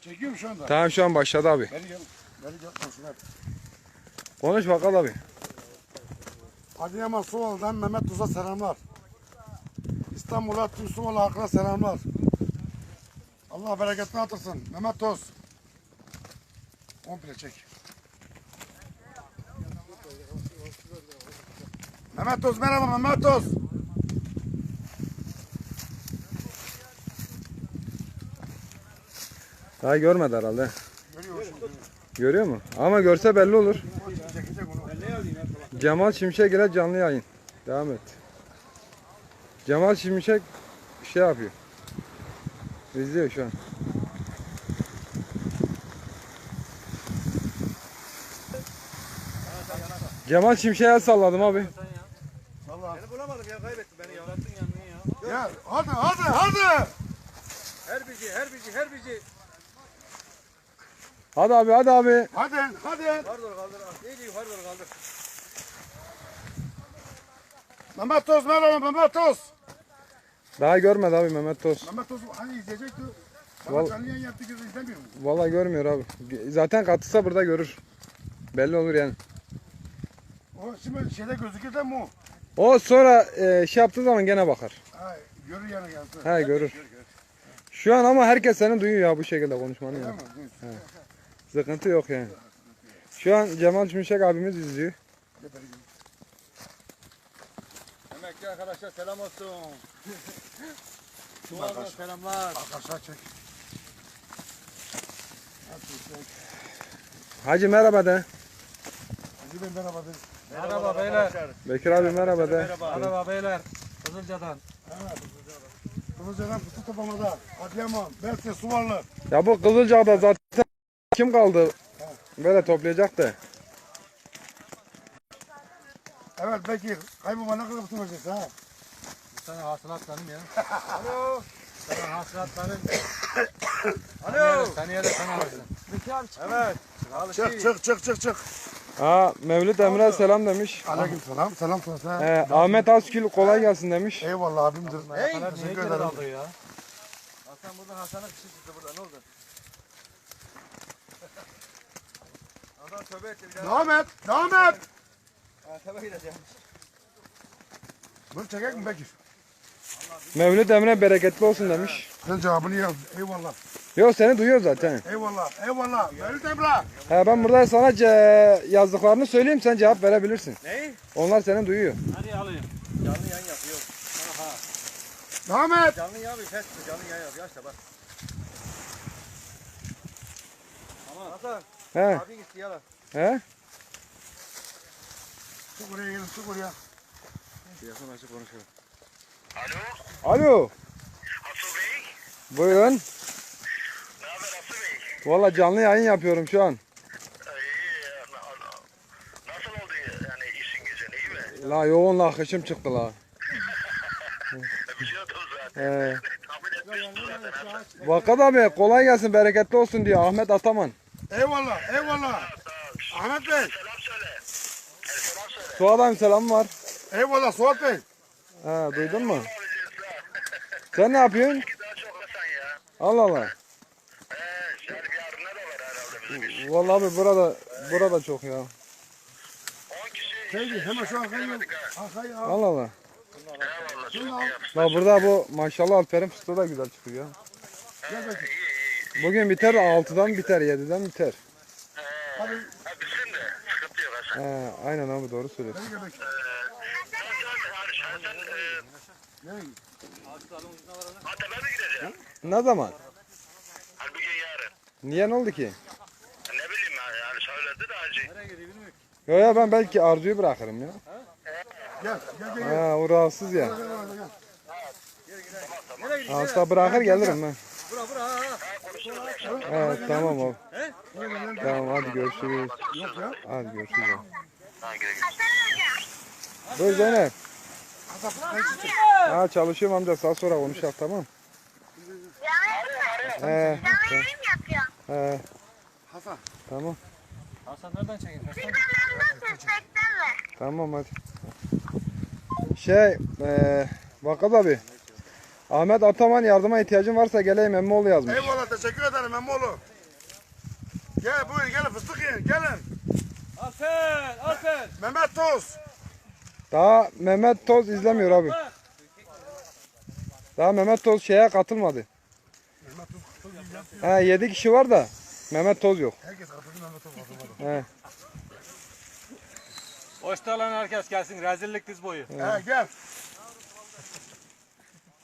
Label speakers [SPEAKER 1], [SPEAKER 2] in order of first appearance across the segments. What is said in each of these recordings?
[SPEAKER 1] Çekiyorum şu anda.
[SPEAKER 2] Tamam şu an başladı abi.
[SPEAKER 1] Beni gel. Beni gel. Konuşun
[SPEAKER 2] Konuş bakalım abi.
[SPEAKER 1] Adıyaman Suvalı'dan Mehmet Tuz'a selamlar. İstanbul'a tüm Suvalı halkına selamlar. Allah bereketini artırsın. Mehmet Tuz. Komple çek. Mehmet Tuz merhaba Mehmet Tuz.
[SPEAKER 2] Daha görmedi herhalde.
[SPEAKER 1] Görüyor.
[SPEAKER 2] Görüyor mu? Ama görse belli olur. Cemal Şimşek ile canlı yayın. Devam et. Cemal Şimşek şey yapıyor. İzliyor şu an. Cemal Şimşek'e el salladım abi.
[SPEAKER 1] Vallahi.
[SPEAKER 3] Beni bulamadım ya kaybettim beni ya. Yarattın yanını ya.
[SPEAKER 1] Ya hadi hadi hadi.
[SPEAKER 3] Her bici her bici her bici.
[SPEAKER 2] Hadi abi hadi abi.
[SPEAKER 1] Hadi hadi.
[SPEAKER 3] Yukarı kaldır. İyice yukarı kaldır.
[SPEAKER 1] Mehmet Tuz merhaba Mehmet Tuz.
[SPEAKER 2] Daha görmedi abi Mehmet Toz.
[SPEAKER 1] Mehmet Tuz hani izleyecekti.
[SPEAKER 2] Val-
[SPEAKER 1] yayın yaptı gözü izlemiyor mu?
[SPEAKER 2] Vallahi görmüyor abi. Zaten katılsa burada görür. Belli olur yani.
[SPEAKER 1] O şimdi şeyde gözükür de mu?
[SPEAKER 2] O sonra e, şey yaptığı zaman gene bakar.
[SPEAKER 1] Ha, görür yani gelsin.
[SPEAKER 2] He görür. Şu an ama herkes seni duyuyor ya bu şekilde konuşmanı ya.
[SPEAKER 1] Değil mi?
[SPEAKER 2] Sıkıntı yok yani. Şu an Cemal Şimşek abimiz izliyor.
[SPEAKER 3] Emekli arkadaşlar selam olsun. Duvarda selamlar.
[SPEAKER 1] Arkadaşlar çek.
[SPEAKER 2] Hacı merhaba de.
[SPEAKER 1] Hacı Bey merhaba de.
[SPEAKER 3] Merhaba beyler.
[SPEAKER 2] Bekir abi merhaba de.
[SPEAKER 3] Merhaba. Merhaba beyler. Kızılca'dan.
[SPEAKER 1] Evet. Kılıcadan fıstık toplamada. Adıyaman, Belse, Suvarlı.
[SPEAKER 2] Ya bu Kızılca'da zaten kim kaldı? Böyle toplayacak da.
[SPEAKER 1] Evet Bekir. Kaybıma ne kadar vereceksin ha?
[SPEAKER 3] Sana hasılat benim ya. Alo. Sana hasılat benim. Alo. Seneye de sana alsın. Evet.
[SPEAKER 1] Çık çık çık çık çık.
[SPEAKER 2] Ha Mevlüt Emre selam demiş.
[SPEAKER 1] Aleyküm selam. Selam sana.
[SPEAKER 2] He, Ahmet Azgül kolay gelsin demiş.
[SPEAKER 1] Eyvallah abimdir.
[SPEAKER 3] Hey.
[SPEAKER 1] Teşekkür ederim.
[SPEAKER 3] aldı ya. Hasan buradan Hasan'a kişi çıktı burada ne oldu? Tövbe etti.
[SPEAKER 1] Devam et. Devam et.
[SPEAKER 3] Tövbe gideceğim.
[SPEAKER 1] Dur çekek mi Bekir?
[SPEAKER 2] Mevlüt Emre bereketli olsun demiş.
[SPEAKER 1] Sen cevabını yaz. Eyvallah.
[SPEAKER 2] Yok seni duyuyor zaten.
[SPEAKER 1] Eyvallah. Eyvallah. Mevlüt Emrah.
[SPEAKER 2] He, ben burada sana ce- yazdıklarını söyleyeyim sen cevap verebilirsin.
[SPEAKER 3] Neyi?
[SPEAKER 2] Onlar seni duyuyor.
[SPEAKER 3] Hadi alayım. Canlı yayın yapıyor. Aha.
[SPEAKER 1] Devam et.
[SPEAKER 3] Canlı yayın yapıyor. Ses canlı yayın yapıyor. İşte bak. Tamam. Hasan.
[SPEAKER 2] He,
[SPEAKER 3] Abi gitti yalan.
[SPEAKER 2] He.
[SPEAKER 1] Çık oraya gelin. Çık oraya.
[SPEAKER 3] Yakın açık konuşuyor.
[SPEAKER 2] Alo.
[SPEAKER 4] Asıl Bey,
[SPEAKER 2] Buyurun.
[SPEAKER 4] ne haber Asıl Bey?
[SPEAKER 2] Valla canlı yayın yapıyorum şu an.
[SPEAKER 4] Ee, nasıl oldu yani işin gücün iyi mi?
[SPEAKER 2] La yoğunla akışım çıktı la.
[SPEAKER 4] Biliyordum zaten.
[SPEAKER 2] Vakat abi kolay gelsin bereketli olsun diyor Ahmet Ataman.
[SPEAKER 1] Eyvallah. Eyvallah. Ahmet Bey.
[SPEAKER 4] Selam söyle. Ee, selam söyle.
[SPEAKER 2] Suat abi selam var.
[SPEAKER 1] Eyvallah Suat Bey.
[SPEAKER 2] He, duydun mu? Sen ne yapıyorsun?
[SPEAKER 4] Daha çok Hasan ya.
[SPEAKER 2] Allah Allah.
[SPEAKER 4] Ee.
[SPEAKER 2] Vallahi abi burada burada çok ya.
[SPEAKER 4] 10 kişi.
[SPEAKER 1] Sevgi hemen şu arkayı al. Arkayı al.
[SPEAKER 2] Allah Allah. La burada bu maşallah Alper'in fıstığı da güzel çıkıyor.
[SPEAKER 1] Gel.
[SPEAKER 4] İyi iyi.
[SPEAKER 2] Bugün biter 6'dan biter 7'den biter.
[SPEAKER 1] Hadi.
[SPEAKER 4] Ha, bizim de. Sıkıntı yok Hasan.
[SPEAKER 2] He, aynen abi doğru söylüyorsun.
[SPEAKER 1] Ne?
[SPEAKER 4] Antep'e mi gideceksin?
[SPEAKER 2] Ne zaman?
[SPEAKER 4] Hani bugün yarın.
[SPEAKER 2] Niye ne oldu ki?
[SPEAKER 4] Ne bileyim yani, yani söyledi de hacı.
[SPEAKER 2] Yo ya ben belki Arzu'yu bırakırım ya.
[SPEAKER 1] Gel. Gel gel.
[SPEAKER 2] Ha o rahatsız ya.
[SPEAKER 1] Gel, gel, gel.
[SPEAKER 3] Nereye gidiyor?
[SPEAKER 2] Hasta bırakır gelirim ben.
[SPEAKER 3] Bura bura ha.
[SPEAKER 2] tamam abi.
[SPEAKER 3] He?
[SPEAKER 2] Tamam hadi görüşürüz.
[SPEAKER 1] Yok ya.
[SPEAKER 2] Hadi görüşürüz. abi. Buyur Zeynep. Ha çalışıyorum amca saat sonra konuşalım tamam. He,
[SPEAKER 5] yapıyor.
[SPEAKER 2] he,
[SPEAKER 1] Hasan.
[SPEAKER 2] tamam.
[SPEAKER 3] Hasan nereden
[SPEAKER 5] ver.
[SPEAKER 2] Tamam hadi. Şey, eee Vakat abi. Ahmet Ataman yardıma ihtiyacın varsa geleyim Emmoğlu yazmış.
[SPEAKER 1] Eyvallah teşekkür ederim Emmoğlu. Gel buyur gelin fıstık yiyin gelin.
[SPEAKER 3] Alper, Alper.
[SPEAKER 1] Mehmet Toz.
[SPEAKER 2] Daha Mehmet Toz izlemiyor abi. Daha Mehmet Toz şeye katılmadı.
[SPEAKER 1] Mehmet Toz yiyeceğim.
[SPEAKER 2] He 7 kişi var da Mehmet Toz yok.
[SPEAKER 1] Herkes katıldı Mehmet Toz katılmadı.
[SPEAKER 2] He.
[SPEAKER 3] Hoşta olan herkes gelsin. Rezillik diz boyu.
[SPEAKER 1] He gel.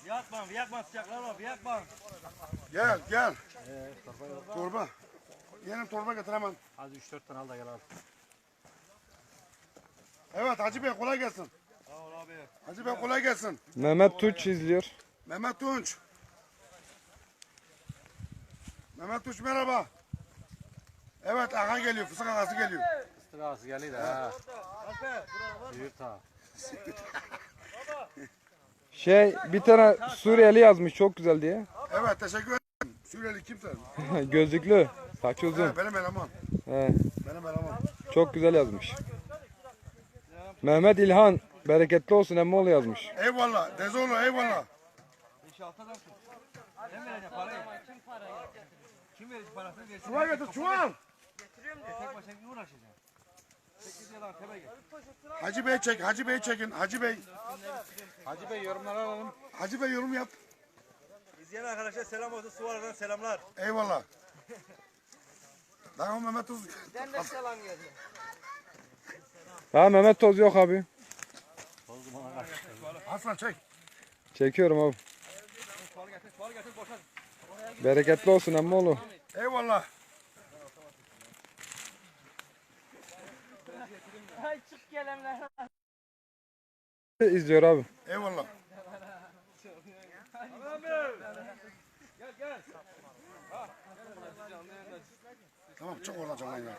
[SPEAKER 3] Yakman, yakman sıcaklar var. Yakman.
[SPEAKER 1] Gel gel. Torba. Yeğenim torba getir hemen.
[SPEAKER 3] Hadi 3-4 tane al da gel al.
[SPEAKER 1] Evet Hacı Bey kolay gelsin.
[SPEAKER 3] Sağ ol abi.
[SPEAKER 1] Hacı Bey kolay gelsin.
[SPEAKER 2] Mehmet Tuç izliyor.
[SPEAKER 1] Mehmet Tunç. Mehmet Tunç merhaba. Evet aha geliyor fıstık ağası geliyor.
[SPEAKER 3] Fıstık ağası geliyor da ha. Büyük ta.
[SPEAKER 2] Şey bir tane Suriyeli yazmış çok güzel diye.
[SPEAKER 1] Evet teşekkür ederim. Suriyeli kimse.
[SPEAKER 2] Gözlüklü. Saçı uzun.
[SPEAKER 1] He, benim eleman.
[SPEAKER 2] He,
[SPEAKER 1] Benim eleman.
[SPEAKER 2] çok güzel yazmış. Mehmet İlhan bereketli olsun Emmoğlu yazmış.
[SPEAKER 1] Eyvallah. Dezoğlu eyvallah.
[SPEAKER 3] Kim verecek parayı? Kim verecek parasını versin?
[SPEAKER 1] Çuval getir çuval.
[SPEAKER 3] Tek başına bir
[SPEAKER 1] Hacı Bey çek. Hacı Bey çekin. Hacı Bey.
[SPEAKER 3] Hacı Bey yorumları alalım.
[SPEAKER 1] Hacı Bey yorum yap.
[SPEAKER 3] İzleyen arkadaşlar selam olsun. Suvara'dan selamlar.
[SPEAKER 1] Eyvallah. Daha Mehmet Tuz.
[SPEAKER 2] Daha Mehmet Toz yok abi.
[SPEAKER 1] Hasan çek.
[SPEAKER 2] Çekiyorum abi. Bereketli olsun Emmoğlu.
[SPEAKER 1] Eyvallah.
[SPEAKER 2] İzliyor abi.
[SPEAKER 1] Eyvallah.
[SPEAKER 3] Gel gel.
[SPEAKER 1] Tamam çık oradan canlı yayına.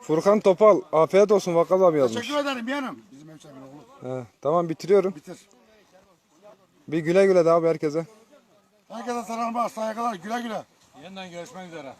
[SPEAKER 2] Furkan Topal afiyet olsun Vakaz abi yazmış.
[SPEAKER 1] Teşekkür ederim yeğenim. Bizim hemşehrimin oğlu.
[SPEAKER 2] He, tamam bitiriyorum.
[SPEAKER 1] Bitir.
[SPEAKER 2] Bir güle güle de abi herkese.
[SPEAKER 1] Herkese selamlar. Saygılar. Güle güle.
[SPEAKER 3] Yeniden görüşmek üzere.